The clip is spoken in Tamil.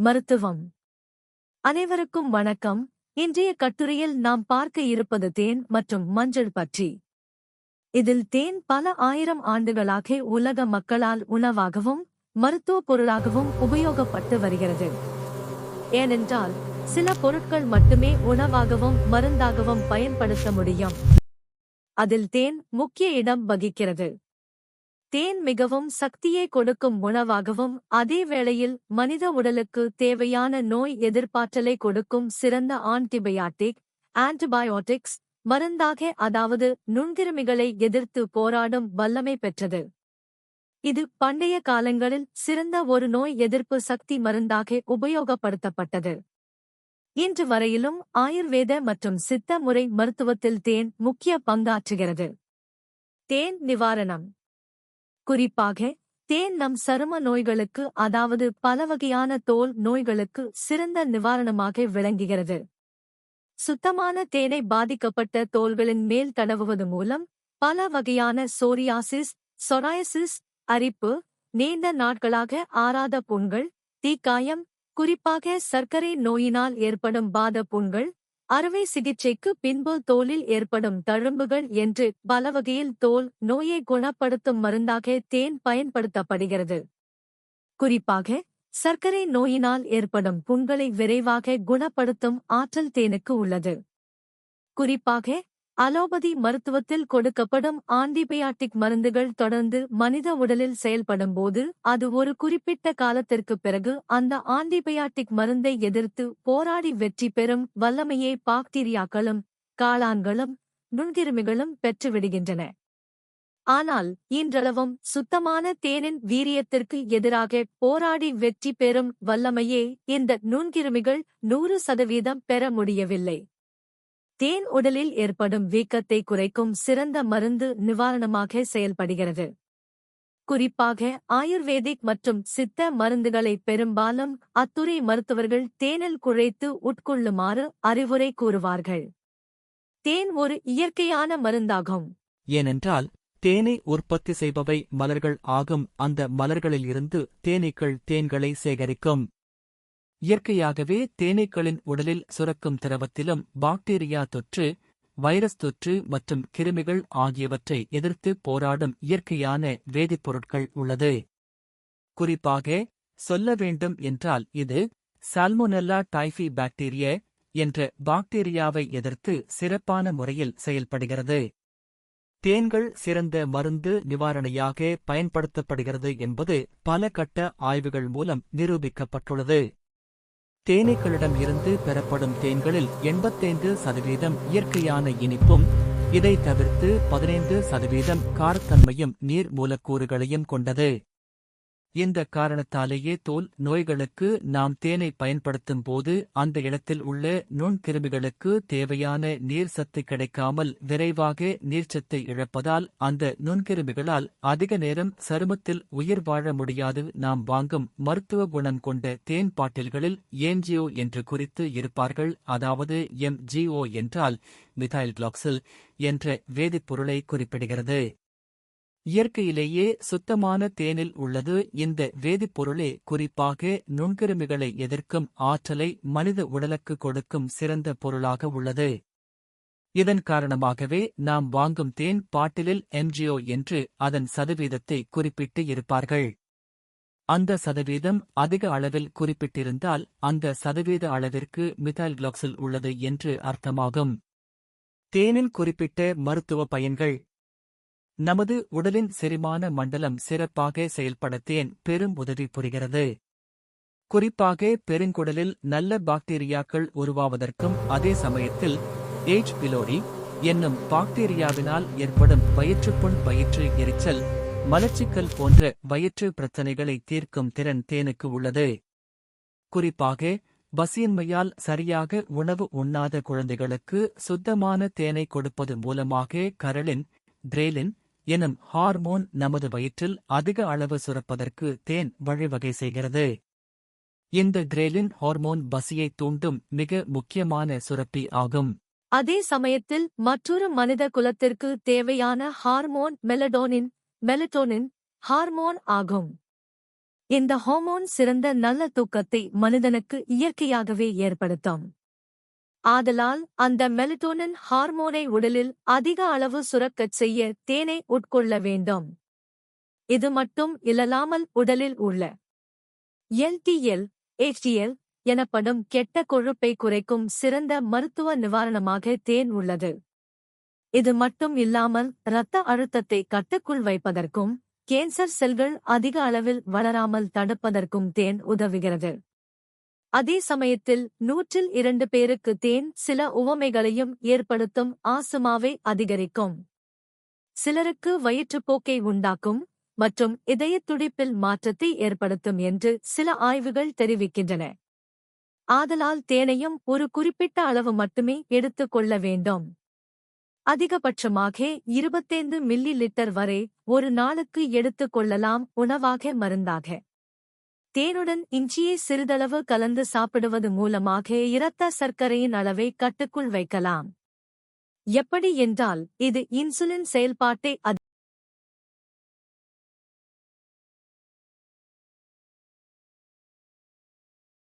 மருத்துவம். அனைவருக்கும் வணக்கம். இன்றைய கட்டுரையில் நாம் பார்க்க இருப்பது தேன் மற்றும் மஞ்சள் பற்றி. இதில் தேன் பல ஆயிரம் ஆண்டுகளாக உலக மக்களால் உணவாகவும் மருத்துவ பொருளாகவும் உபயோகப்பட்டு வருகிறது. ஏனென்றால் சில பொருட்கள் மட்டுமே உணவாகவும் மருந்தாகவும் பயன்படுத்த முடியும். அதில் தேன் முக்கிய இடம் வகிக்கிறது. தேன் மிகவும் சக்தியை கொடுக்கும் உணவாகவும் அதே வேளையில் மனித உடலுக்கு தேவையான நோய் எதிர்ப்பாற்றலை கொடுக்கும் சிறந்த ஆன்டிபயாட்டிக் ஆன்டிபயோட்டிக்ஸ் மருந்தாக அதாவது நுண்கிருமிகளை எதிர்த்து போராடும் வல்லமை பெற்றது. இது பண்டைய காலங்களில் சிறந்த ஒரு நோய் எதிர்ப்பு சக்தி மருந்தாக உபயோகப்படுத்தப்பட்டது. இன்று வரையிலும் ஆயுர்வேத மற்றும் சித்த முறை மருத்துவத்தில் தேன் முக்கிய பங்காற்றுகிறது. தேன் நிவாரணம். குறிப்பாக தேன் நம் சரும நோய்களுக்கு அதாவது பல வகையான தோல் நோய்களுக்கு சிறந்த நிவாரணமாக விளங்குகிறது. சுத்தமான தேனை பாதிக்கப்பட்ட தோள்களின் மேல் தடவுவது மூலம் பல வகையான சோரியாசிஸ் சொராயசிஸ் அரிப்பு நீண்ட நாட்களாக ஆறாத புண்கள் தீக்காயம் குறிப்பாக சர்க்கரை நோயினால் ஏற்படும் பாத புண்கள் அறுவை சிகிச்சைக்கு பின்பு தோலில் ஏற்படும் தழும்புகள் என்று பல வகையில் தோல் நோயை குணப்படுத்தும் மருந்தாக தேன் பயன்படுத்தப்படுகிறது. குறிப்பாக சர்க்கரை நோயினால் ஏற்படும் புண்களை விரைவாக குணப்படுத்தும் ஆற்றல் தேனுக்கு உள்ளது. குறிப்பாக அலோபதி மருத்துவத்தில் கொடுக்கப்படும் ஆன்டிபயாட்டிக் மருந்துகள் தொடர்ந்து மனித உடலில் செயல்படும் போது அது ஒரு குறிப்பிட்ட காலத்திற்குப் பிறகு அந்த ஆன்டிபயாட்டிக் மருந்தை எதிர்த்து போராடி வெற்றி பெறும் வல்லமையை பாக்டீரியாக்களும் காளான்களும் நுண்கிருமிகளும் பெற்றுவிடுகின்றன. ஆனால் இன்றளவும் சுத்தமான தேனின் வீரியத்திற்கு எதிராக போராடி வெற்றி பெறும் வல்லமையே இந்த நுண்கிருமிகள் நூறு சதவீதம் பெற முடியவில்லை. தேன் உடலில் ஏற்படும் வீக்கத்தை குறைக்கும் சிறந்த மருந்து நிவாரணமாக செயல்படுகிறது. குறிப்பாக ஆயுர்வேதிக் மற்றும் சித்த மருந்துகளை பெரும்பாலும் அத்துறை மருத்துவர்கள் தேனில் குழைத்து உட்கொள்ளுமாறு அறிவுரை கூறுவார்கள். தேன் ஒரு இயற்கையான மருந்தாகும். ஏனென்றால் தேனை உற்பத்தி செய்பவை மலர்கள் ஆகும். அந்த மலர்களிலிருந்து தேனீக்கள் தேன்களை சேகரிக்கும். இயற்கையாகவே தேனீக்களின் உடலில் சுரக்கும் திரவத்திலும் பாக்டீரியா தொற்று வைரஸ் தொற்று மற்றும் கிருமிகள் ஆகியவற்றை எதிர்த்து போராடும் இயற்கையான வேதிப்பொருட்கள் உள்ளது. குறிப்பாக சொல்ல வேண்டும் என்றால் இது சால்மோனெல்லா டைஃபி பாக்டீரிய என்ற பாக்டீரியாவை எதிர்த்து சிறப்பான முறையில் செயல்படுகிறது. தேன்கள் சிறந்த மருந்து நிவாரணியாக பயன்படுத்தப்படுகிறது என்பது பல கட்ட ஆய்வுகள் மூலம் நிரூபிக்கப்பட்டுள்ளது. தேனீக்களிடம் இருந்து பெறப்படும் தேன்களில் எண்பத்தைந்து சதவீதம் இயற்கையான இனிப்பும் இதை தவிர்த்து பதினைந்து சதவீதம் காரத்தன்மையும் நீர் மூலக்கூறுகளையும் கொண்டது. இந்த காரணத்தாலேயே தோல் நோய்களுக்கு நாம் தேனை பயன்படுத்தும் போது அந்த இடத்தில் உள்ள நுண்கிருமிகளுக்கு தேவையான நீர் சத்து கிடைக்காமல் விரைவாக நீர்ச்சத்தை இழப்பதால் அந்த நுண்கிருமிகளால் அதிக நேரம் சருமத்தில் உயிர் வாழ முடியாது. நாம் வாங்கும் மருத்துவ குணம் கொண்ட தேன் பாட்டில்களில் ஏன்ஜிஓ என்று குறித்து இருப்பார்கள். அதாவது எம்ஜிஓ என்றால் மிதைல் கிளாக்சில் என்ற வேதிப்பொருளை குறிப்பிடுகிறது. இயற்கையிலேயே சுத்தமான தேனில் உள்ளது. இந்த வேதிப்பொருளே குறிப்பாக நுண்கிருமிகளை எதிர்க்கும் ஆற்றலை மனித உடலுக்கு கொடுக்கும் சிறந்த பொருளாக உள்ளது. இதன் காரணமாகவே நாம் வாங்கும் தேன் பாட்டிலில் எம்ஜிஓ என்று அதன் சதவீதத்தை குறிப்பிட்டு இருப்பார்கள். அந்த சதவீதம் அதிக அளவில் குறிப்பிட்டிருந்தால் அந்த சதவீத அளவிற்கு மிதால் குளோக்சில் உள்ளது என்று அர்த்தமாகும். தேனின் குறிப்பிட்ட மருத்துவ பயன்கள் நமது உடலின் செரிமான மண்டலம் சிறப்பாக செயல்படத்தேன் பெரும் உதவி புரிகிறது. குறிப்பாக பெருங்குடலில் நல்ல பாக்டீரியாக்கள் உருவாவதற்கும் அதே சமயத்தில் ஏஜ் பிலோரி என்னும் பாக்டீரியாவினால் ஏற்படும் வயிற்றுப்புண் வயிற்று எரிச்சல் மலச்சிக்கல் போன்ற வயிற்று பிரச்சனைகளை தீர்க்கும் திறன் தேனுக்கு உள்ளது. குறிப்பாக பசியின்மையால் சரியாக உணவு உண்ணாத குழந்தைகளுக்கு சுத்தமான தேனை கொடுப்பது மூலமாக கரளின் கிரேலின் எனும் ஹார்மோன் நமது வயிற்றில் அதிக அளவு சுரப்பதற்கு தேன் வழிவகை செய்கிறது. இந்த கிரேலின் ஹார்மோன் பசியை தூண்டும் மிக முக்கியமான சுரப்பி ஆகும். அதே சமயத்தில் மற்றொரு மனித குலத்திற்கு தேவையான ஹார்மோன் மெலடோனின் மெலட்டோனின் ஹார்மோன் ஆகும். இந்த ஹார்மோன் சிறந்த நல்ல தூக்கத்தை மனிதனுக்கு இயற்கையாகவே ஏற்படுத்தும். ஆதலால் அந்த மெலட்டோனின் ஹார்மோனை உடலில் அதிக அளவு சுரக்கச் செய்ய தேனை உட்கொள்ள வேண்டும். இது மட்டும் இல்லாமல் உடலில் உள்ள எல்டிஎல் HDL எனப்படும் கெட்ட கொழுப்பை குறைக்கும் சிறந்த மருத்துவ நிவாரணமாக தேன் உள்ளது. இது மட்டும் இல்லாமல் இரத்த அழுத்தத்தை கட்டுக்குள் வைப்பதற்கும் கேன்சர் செல்கள் அதிக அளவில் வளராமல் தடுப்பதற்கும் தேன் உதவுகிறது. அதே சமயத்தில் நூற்றில் இரண்டு பேருக்கு தேன் சில உவமைகளையும் ஏற்படுத்தும் ஆசுமாவை அதிகரிக்கும். சிலருக்கு வயிற்றுப்போக்கை உண்டாக்கும் மற்றும் இதயத் துடிப்பில் மாற்றத்தை ஏற்படுத்தும் என்று சில ஆய்வுகள் தெரிவிக்கின்றன. ஆதலால் தேனையும் ஒரு குறிப்பிட்ட அளவு மட்டுமே எடுத்துக் கொள்ள வேண்டும். அதிகபட்சமாக இருபத்தைந்து மில்லி லிட்டர் வரை ஒரு நாளுக்கு எடுத்துக் கொள்ளலாம் உணவாக மருந்தாக. தேனுடன் இஞ்சியை சிறிதளவு கலந்து சாப்பிடுவது மூலமாக இரத்த சர்க்கரையின் அளவை கட்டுக்குள் வைக்கலாம். எப்படி என்றால் இது இன்சுலின் செயல்பாட்டை